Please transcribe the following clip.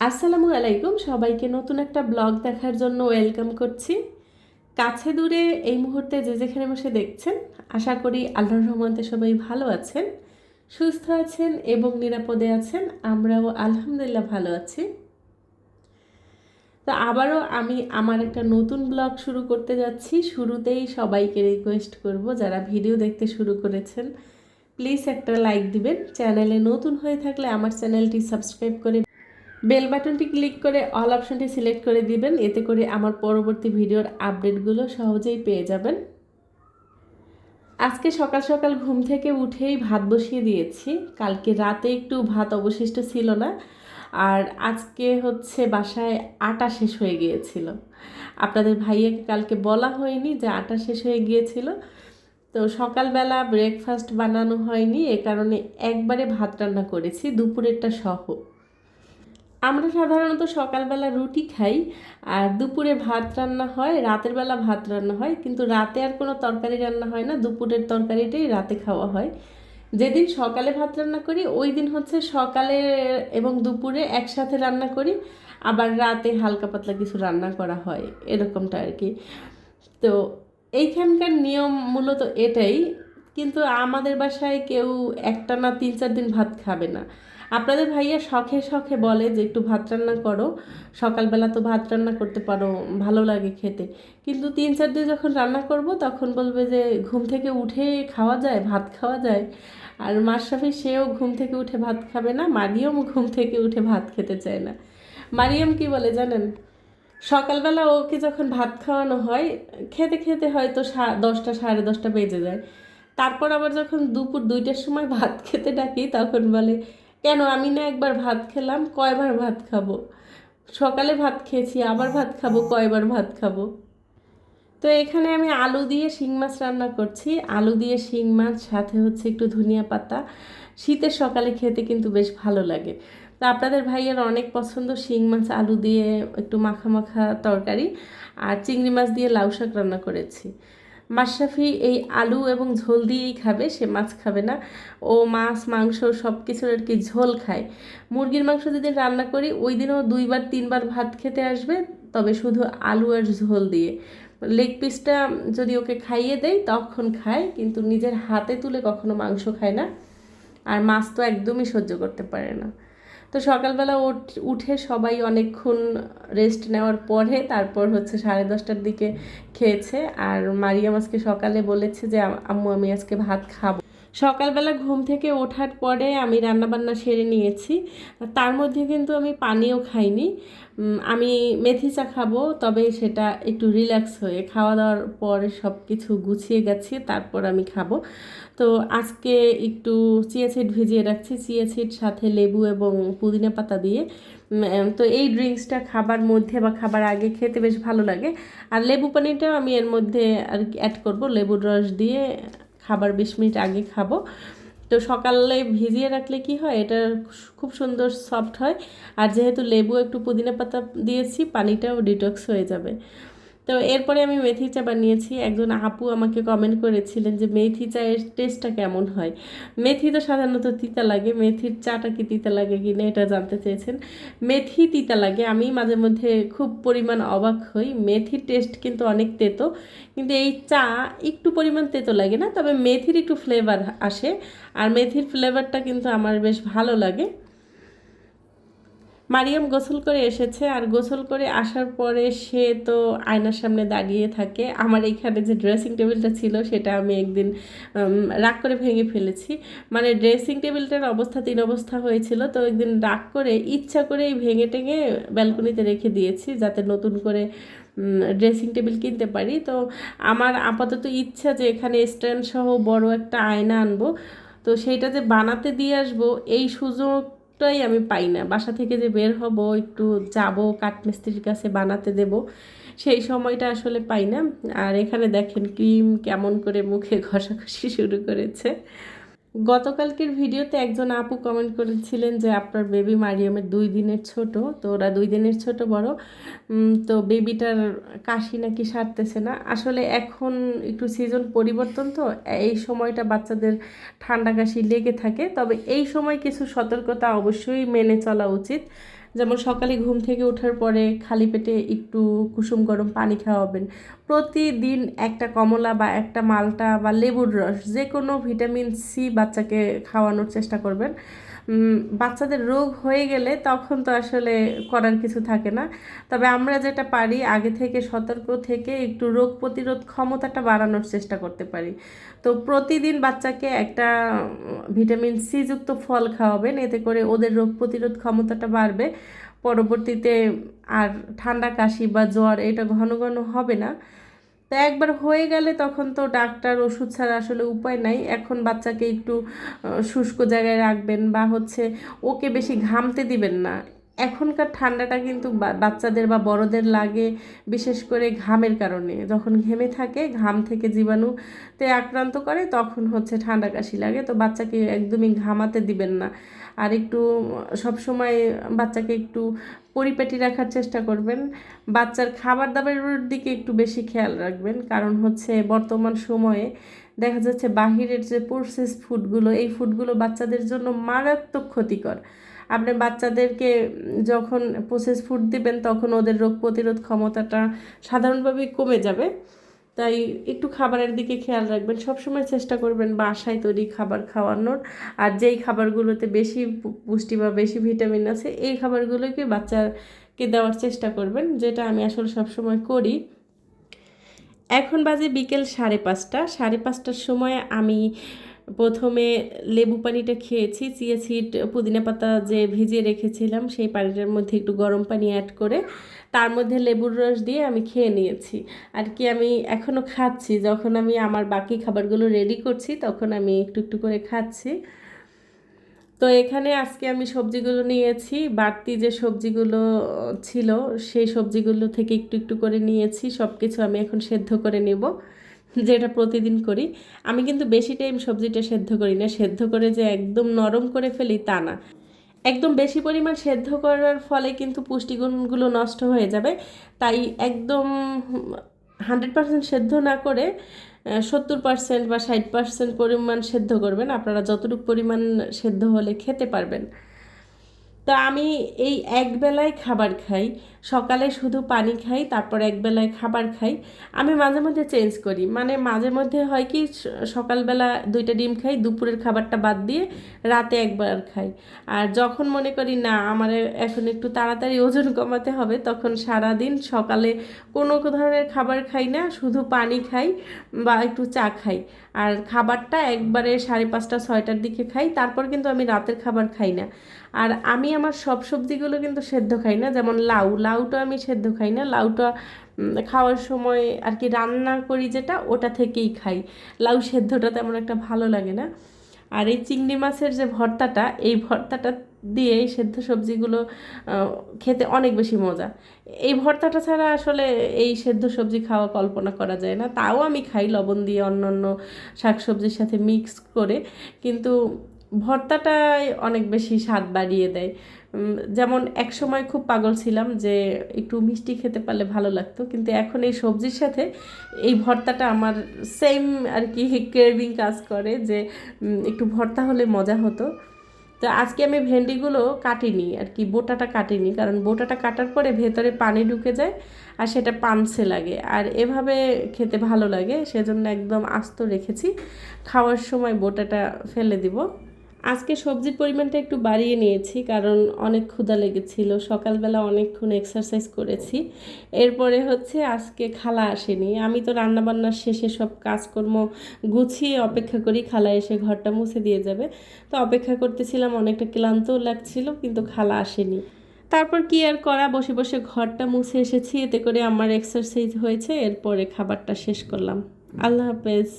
আসসালামু আলাইকুম, সবাইকে নতুন একটা ব্লগ দেখার জন্য ওয়েলকাম করছি। কাছে দূরে এই মুহূর্তে যে যেখানে বসে দেখছেন, আশা করি আল্লাহর রহমানতে সবাই ভালো আছেন, সুস্থ আছেন এবং নিরাপদে আছেন, আমরাও আলহামদুলিল্লাহ ভালো আছি। তো আবারও আমি আমার একটা নতুন ব্লগ শুরু করতে যাচ্ছি। শুরুতেই সবাইকে রিকোয়েস্ট করব, যারা ভিডিও দেখতে শুরু করেছেন প্লিজ একটা লাইক দিবেন। চ্যানেলে নতুন হয়ে থাকলে আমার চ্যানেলটি সাবস্ক্রাইব করে বেল বাটনটি ক্লিক করে অল অপশনটি সিলেক্ট করে দিবেন। এতে করে আমার পরবর্তী ভিডিওর আপডেটগুলো সহজেই পেয়ে যাবেন। আজকে সকাল সকাল ঘুম থেকে উঠেই ভাত বসিয়ে দিয়েছি। কালকে রাতে একটু ভাত অবশিষ্ট ছিল না। আর আজকে হচ্ছে বাসায় আটা শেষ হয়ে গিয়েছিল। আপনাদের ভাইয়াকে কালকে বলা হয়নি যে আটা শেষ হয়ে গিয়েছিল। তো সকালবেলা ব্রেকফাস্ট বানানো হয়নি। এ কারণে একবারে ভাত রান্না করেছি। দুপুরেরটা সহ। আমরা সাধারণত সকালবেলা রুটি খাই আর দুপুরে ভাত রান্না হয়, রাতের বেলা ভাত রান্না হয়, কিন্তু রাতে আর কোনো তরকারি রান্না হয় না, দুপুরের তরকারিটাই রাতে খাওয়া হয়। যেদিন সকালে ভাত রান্না করি, ওই দিন হচ্ছে সকালে এবং দুপুরে একসাথে রান্না করি, আবার রাতে হালকা পাতলা কিছু রান্না করা হয়, এরকমটা আর কি। তো এইখানকার নিয়ম মূলত এটাই কিন্তু আমাদের বাসায় কেউ একটা না তিন চার দিন ভাত খাবে না। আপনাদের ভাইয়া শখে শখে বলে যে, একটু ভাত রান্না করো। সকালবেলা তো ভাত রান্না করতে পারো, ভালো লাগে খেতে। কিন্তু তিন চার দিন যখন রান্না করব, তখন বলবে যে, ঘুম থেকে উঠে খাওয়া যায়, ভাত খাওয়া যায়? আর মাশরাফি, সেও ঘুম থেকে উঠে ভাত খাবে না। মারিয়ম ঘুম থেকে উঠে ভাত খেতে চায় না। মারিয়ম কি বলে জানেন? সকালবেলা ওকে যখন ভাত খাওয়ানো হয়, খেতে খেতে হয়তো সা দশটা, সাড়ে দশটা বেজে যায়। তারপর আবার যখন দুপুর দুইটার সময় ভাত খেতে ডাকি, তখন বলে, কেন? আমি না একবার ভাত খেলাম, কয়বার ভাত খাব? সকালে ভাত খেয়েছি, আবার ভাত খাব, কয়বার ভাত খাব? তো এখানে আমি আলু দিয়ে শিং মাছ রান্না করছি। আলু দিয়ে শিং মাছ, সাথে হচ্ছে একটু ধনিয়া পাতা। শীতের সকালে খেতে কিন্তু বেশ ভালো লাগে। তো আপনাদের ভাইয়ের অনেক পছন্দ শিং মাছ, আলু দিয়ে একটু মাখা মাখা তরকারি, আর চিংড়ি মাছ দিয়ে লাউ শাক রান্না করেছি। মাশরাফি এই আলু এবং ঝোল দিয়েই খাবে, সে মাছ খাবে না। ও মাছ, মাংস সব কিছুর আর কি ঝোল খায়। মুরগির মাংস যদি রান্না করি, ওই দিনও দুইবার, তিনবার ভাত খেতে আসবে, তবে শুধু আলু আর ঝোল দিয়ে। লেগ পিসটা যদি ওকে খাইয়ে দেয় তখন খায়, কিন্তু নিজের হাতে তুলে কখনো মাংস খায় না। আর মাছ তো একদমই সহ্য করতে পারে না। তো সকালবেলা উঠে সবাই অনেকক্ষণ রেস্ট নেওয়ার পরে তারপর হচ্ছে সাড়ে দশটার দিকে খেয়েছে। আর মারিয়াম আজকে সকালে বলেছে যে, আম্মু, আমি আজকে ভাত খাব। সকালবেলা ঘুম থেকে ওঠার পরে আমি রান্নাবান্না সেরে নিয়েছি। তার মধ্যে কিন্তু আমি পানিও খাইনি। আমি মেথি চা খাব, তবে সেটা একটু রিল্যাক্স হয়ে খাওয়া দাওয়ার পরে সব কিছু গুছিয়ে গেছি, তারপর আমি খাব। তো আজকে একটু চিয়া সিড ভিজিয়ে রাখছি, চিয়া সিড সাথে লেবু এবং পুদিনা পাতা দিয়ে। তো এই ড্রিঙ্কসটা খাবার মধ্যে বা খাবার আগে খেতে বেশ ভালো লাগে। আর লেবু পানিটাও আমি এর মধ্যে আর কি অ্যাড করব, লেবুর রস দিয়ে খাবার বিশ মিনিট আগে খাব। তো সকালে ভিজিয়ে রাখলে কি হয়? এটা খুব সুন্দর সফট হয়। আর যেহেতু লেবু একটু পুদিনা পাতা দিয়েছি, পানিটাও ডিটক্স হয়ে যাবে। তো এরপরে আমি মেথি চা বানিয়েছি। একজন আপু আমাকে কমেন্ট করেছিলেন যে, মেথি চায়ের টেস্টটা কেমন হয়? মেথি তো সাধারণত তিতা লাগে। মেথির চাটা কি তিতা লাগে কি না এটা জানতে চেয়েছেন। মেথি তিতা লাগে। আমি মাঝে মধ্যে খুব পরিমাণ অবাক হই। মেথির টেস্ট কিন্তু অনেক তেতো। কিন্তু এই চা একটু পরিমাণ তেতো লাগে না। তবে মেথির একটু ফ্লেভার আসে। আর মেথির ফ্লেভারটা কিন্তু আমার বেশ ভালো লাগে। মারিয়াম গোসল করে এসেছে আর গোসল করে আসার পরে সে তো আয়নার সামনে দাঁড়িয়ে থাকে। আমার এইখানে যে ড্রেসিং টেবিলটা ছিল সেটা আমি একদিন রাগ করে ভেঙে ফেলেছি। মানে ড্রেসিং টেবিলটার অবস্থা তিন অবস্থা হয়েছিল। তো একদিন রাগ করে ইচ্ছা করে এই ভেঙে টেঙে ব্যালকনিতে রেখে দিয়েছি যাতে নতুন করে ড্রেসিং টেবিল কিনতে পারি। তো আমার আপাতত ইচ্ছা যে এখানে স্ট্যান্ড সহ বড় একটা আয়না আনব। তো সেইটা যে বানাতে দিয়ে আসব, এই সুযোগ টাই আমি পাই না। বাসা থেকে যে বের হব, একটু যাব, কাঠমিস্ত্রির কাছে বানাতে দেব, সেই সময়টা আসলে পাই না। আর এখানে দেখেন ক্রিম কেমন করে মুখে ঘষাঘষি শুরু করেছে। গতকালকের ভিডিওতে একজন আপু কমেন্ট করেছিলেন যে আপনার বেবি মারিয়ামের দুই দিনের ছোট, তো ওরা দুই দিনের ছোট বড়। তো বেবিটার কাশি নাকি সারতেছে না। আসলে এখন একটু সিজন পরিবর্তন তো, এই সময়টা বাচ্চাদের ঠান্ডা কাশি লেগে থাকে। তবে এই সময় কিছু সতর্কতা অবশ্যই মেনে চলা উচিত। যেমন সকালে ঘুম থেকে ওঠার পরে খালি পেটে একটু কুসুম গরম পানি খাওয়াবেন প্রতিদিন একটা কমলা বা একটা মালটা বা লেবুর রস যে কোনো ভিটামিন সি বাচ্চাকে খাওয়ানোর চেষ্টা করবেন। বাচ্চাদের রোগ হয়ে গেলে তখন তো আসলে করার কিছু থাকে না। তবে আমরা যেটা পারি, আগে থেকে সতর্ক থেকে একটু রোগ প্রতিরোধ ক্ষমতাটা বাড়ানোর চেষ্টা করতে পারি। তো প্রতিদিন বাচ্চাকে একটা ভিটামিন সি যুক্ত ফল খাওয়াবেন, এতে করে ওদের রোগ প্রতিরোধ ক্ষমতাটা বাড়বে। পরবর্তীতে আর ঠান্ডা কাশি বা জ্বর এটা ঘন ঘন হবে না। তো একবার হয়ে গেলে তখন তো ডাক্তার ওষুধ ছাড়া আসলে উপায় নাই। এখন বাচ্চাকে একটু শুষ্ক জায়গায় রাখবেন বা হচ্ছে ওকে বেশি ঘামতে দিবেন না। এখনকার ঠান্ডাটা কিন্তু বাচ্চাদের বা বড়দের লাগে বিশেষ করে ঘামের কারণে। যখন ঘেমে থাকে, ঘাম থেকে জীবাণুতে আক্রান্ত করে, তখন হচ্ছে ঠান্ডা কাশি লাগে। তো বাচ্চাকে একদমই ঘামাতে দিবেন না। আর একটু, সবসময় বাচ্চাকে একটু পরিপাটি রাখার চেষ্টা করবেন। বাচ্চার খাবার দাবারের দিকে একটু বেশি খেয়াল রাখবেন। কারণ হচ্ছে বর্তমান সময়ে দেখা যাচ্ছে বাহিরের যে প্রসেস ফুডগুলো এই ফুডগুলো বাচ্চাদের জন্য মারাত্মক ক্ষতিকর। আপনি বাচ্চাদেরকে যখন প্রসেস ফুড দিবেন, তখন ওদের রোগ প্রতিরোধ ক্ষমতাটা সাধারণভাবেই কমে যাবে। তাই একটু খাবারের দিকে খেয়াল রাখবেন। সবসময় চেষ্টা করবেন বাসায় তৈরি খাবার খাওয়ানোর। আর যেই খাবারগুলোতে বেশি পুষ্টি বা বেশি ভিটামিন আছে, এই খাবারগুলোকে বাচ্চাকে দেওয়ার চেষ্টা করবেন, যেটা আমি আসলে সবসময় করি। এখন বাজে বিকেল সাড়ে পাঁচটা। সাড়ে পাঁচটার সময় আমি প্রথমে লেবু পানিটা খেয়েছি, চিয়া সিড, পুদিনা পাতা যে ভিজিয়ে রেখেছিলাম, সেই পানিটার মধ্যে একটু গরম পানি অ্যাড করে তার মধ্যে লেবুর রস দিয়ে আমি খেয়ে নিয়েছি। আর কি আমি এখনও খাচ্ছি, যখন আমি আমার বাকি খাবারগুলো রেডি করছি, তখন আমি একটু একটু করে খাচ্ছি। তো এখানে আজকে আমি সবজিগুলো নিয়েছি, বাড়তি যে সবজিগুলো ছিল, সেই সবজিগুলো থেকে একটু একটু করে নিয়েছি সব কিছু আমি এখন সেদ্ধ করে নেব। যেটা প্রতিদিন করি, আমি কিন্তু বেশি টাইম সবজিটা সেদ্ধ করি না। সেদ্ধ করে যে একদম নরম করে ফেলি তা না। একদম বেশি পরিমাণ সেদ্ধ করার ফলে কিন্তু পুষ্টিগুণগুলো নষ্ট হয়ে যাবে। তাই একদম হান্ড্রেড পার্সেন্ট সেদ্ধ না করে সত্তর পার্সেন্ট বা ষাট পার্সেন্ট পরিমাণ সেদ্ধ করবেন। আপনারা যতটুকু পরিমাণ সেদ্ধ হলে খেতে পারবেন। তা আমি এই এক বেলায় খাবার খাই। সকালে শুধু পানি খাই, তারপর এক বেলায় খাবার খাই। আমি মাঝে মধ্যে চেঞ্জ করি। মানে মাঝে মধ্যে হয় কি সকালবেলা দুইটা ডিম খাই, দুপুরের খাবারটা বাদ দিয়ে রাতে একবার খাই। আর যখন মনে করি, না, আমার এখন একটু তাড়াতাড়ি ওজন কমাতে হবে, তখন সারা দিন সকালে কোনো ধরনের খাবার খাই না, শুধু পানি খাই বা একটু চা খাই। আর খাবারটা একবারে সাড়ে পাঁচটা, ছয়টার দিকে খাই, তারপর কিন্তু আমি রাতের খাবার খাই না। আর আমি আমার সব সবজিগুলো কিন্তু সেদ্ধ খাই না, যেমন লাউ লাউটা আমি সেদ্ধ খাই না। লাউটা খাওয়ার সময় আর কি রান্না করি যেটা, ওটা থেকেই খাই। লাউ সেদ্ধটা তেমন একটা ভালো লাগে না। আর এই চিংড়ি মাছের যে ভর্তাটা, এই ভর্তাটা দিয়ে এই সেদ্ধ সবজিগুলো খেতে অনেক বেশি মজা। এই ভর্তাটা ছাড়া আসলে এই সেদ্ধ সবজি খাওয়া কল্পনা করা যায় না। তাও আমি খাই লবণ দিয়ে অন্য অন্য শাকসবজির সাথে মিক্স করে। কিন্তু ভর্তাটাই অনেক বেশি স্বাদ বাড়িয়ে দেয়। যেমন এক সময় খুব পাগল ছিলাম যে একটু মিষ্টি খেতে পারলে ভালো লাগতো, কিন্তু এখন এই সবজির সাথে এই ভর্তাটা আমার সেম আর কি ক্রেভিং কাজ করে যে একটু ভর্তা হলে মজা হতো। তো আজকে আমি ভেন্ডিগুলো কাটিনি আর কি, বোটাটা কাটিনি, কারণ বোটাটা কাটার পরে ভেতরে পানি ঢুকে যায় আর সেটা পানসে লাগে। আর এভাবে খেতে ভালো লাগে, সেজন্য একদম আস্ত রেখেছি। খাওয়ার সময় বোটাটা ফেলে দিব। আজকে সবজির পরিমাণটা একটু বাড়িয়ে নিয়েছি, কারণ অনেক ক্ষুধা লেগেছিল। সকালবেলা অনেকক্ষণ এক্সারসাইজ করেছি। এরপরে হচ্ছে আজকে খালা আসেনি। আমি তো রান্নাবান্নার শেষে সব কাজকর্ম গুছিয়ে অপেক্ষা করি, খালা এসে ঘরটা মুছে দিয়ে যাবে। তো অপেক্ষা করতেছিলাম, অনেকটা ক্লান্তও লাগছিল, কিন্তু খালা আসেনি। তারপর কি আর করা? বসে বসে ঘরটা মুছে এসেছি। এতে করে আমার এক্সারসাইজ হয়েছে। এরপরে খাবারটা শেষ করলাম। আল্লাহ হাফেজ।